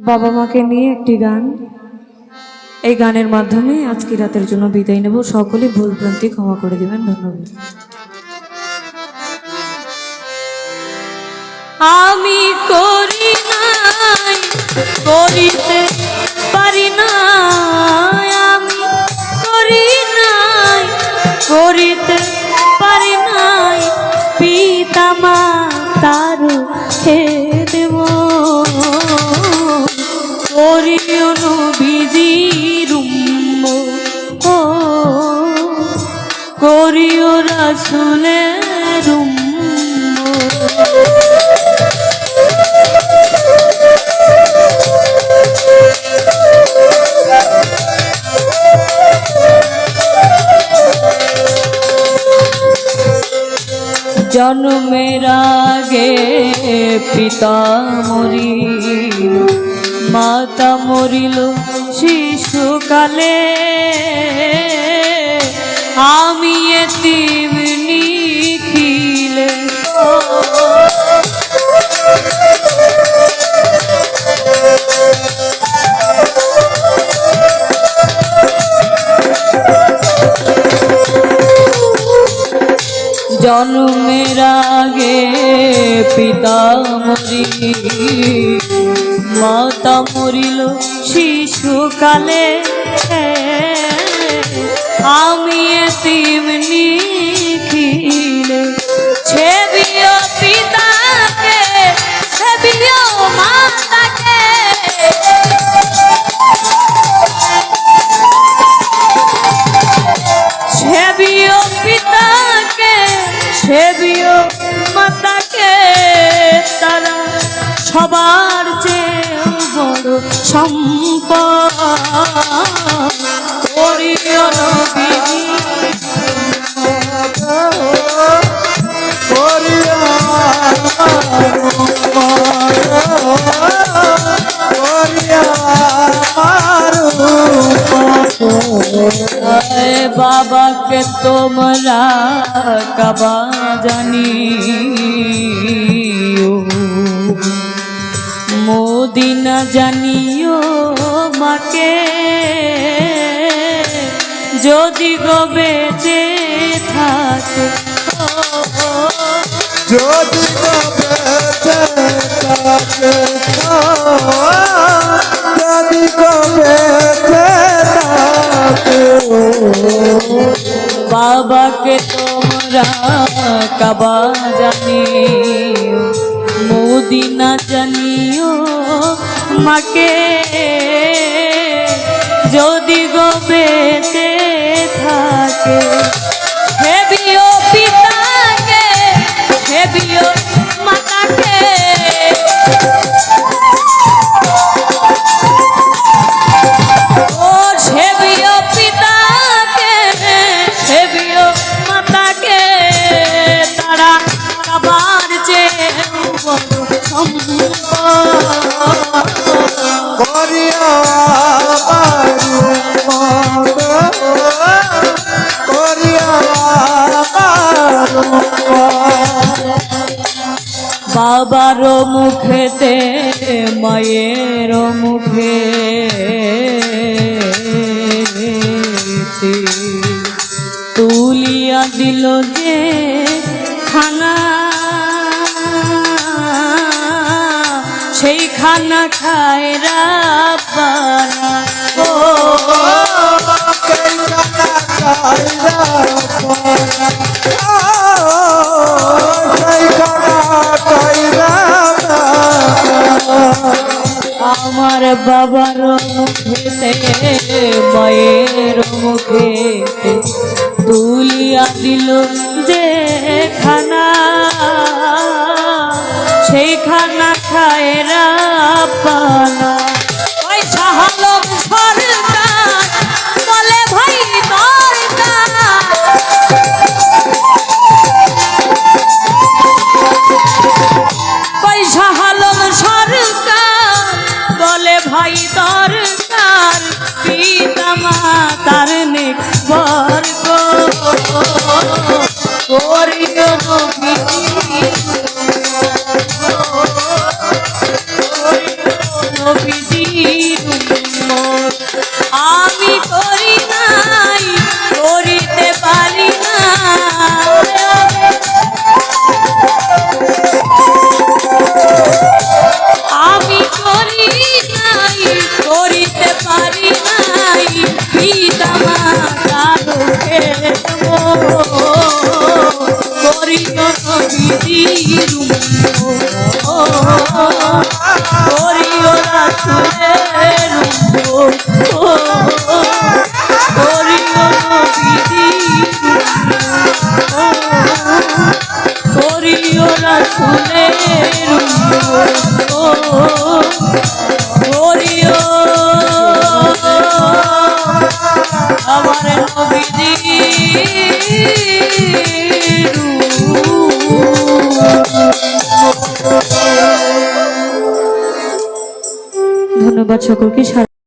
বাবা মাকে নিয়ে একটি গান। এই গানের মাধ্যমে আজকে রাতের জন্য বিদায় নেব। সকলে ভুল ভ্রান্তি ক্ষমা করে দিবেন। ধন্যবাদ। আমি করি নাই, করিতে পারি না আমি করি নাই, করিতে করিও রাসুলের জন্মের আগে পিতা মরিল মাতা মরিল শিশুকালে আমি এতিম নিখিলে। জন্মের আগে পিতা মরিল মাতা মরিল শিশুকালে। আমি এতিম নিখিলে ছেবিও পিতাকে, ছেবিও মাতাকে। সেবিও পিতাকে সেবিও মাতাকে, তারা সবার চেয়ে বড় সম্পদ। বাবাকে তোমরা কাবা জানি মোদিনা জানিও মাকে। যদি গো বেঁচে থাকে। যদি বেঁচে থাকে। যদি বেঁচে থাকে। বাবাকে তোমরা কাবা জানিও মদিনা জানিও মাকে। যদি গো বেঁচে থাকে বাবার মুখেতে মায়ের মুখে তুলিয়া দিল যে খানা। সেই খানা খায় রাব্বানা। ও বাবার মুখেতে মায়ের মুখেতে তুলিয়া দিল যে খানা। সেই খানা রাব্বানা ভাই দরকার পিতা মাতার বর্গ। করিও ধন্যবাদ সকলকে।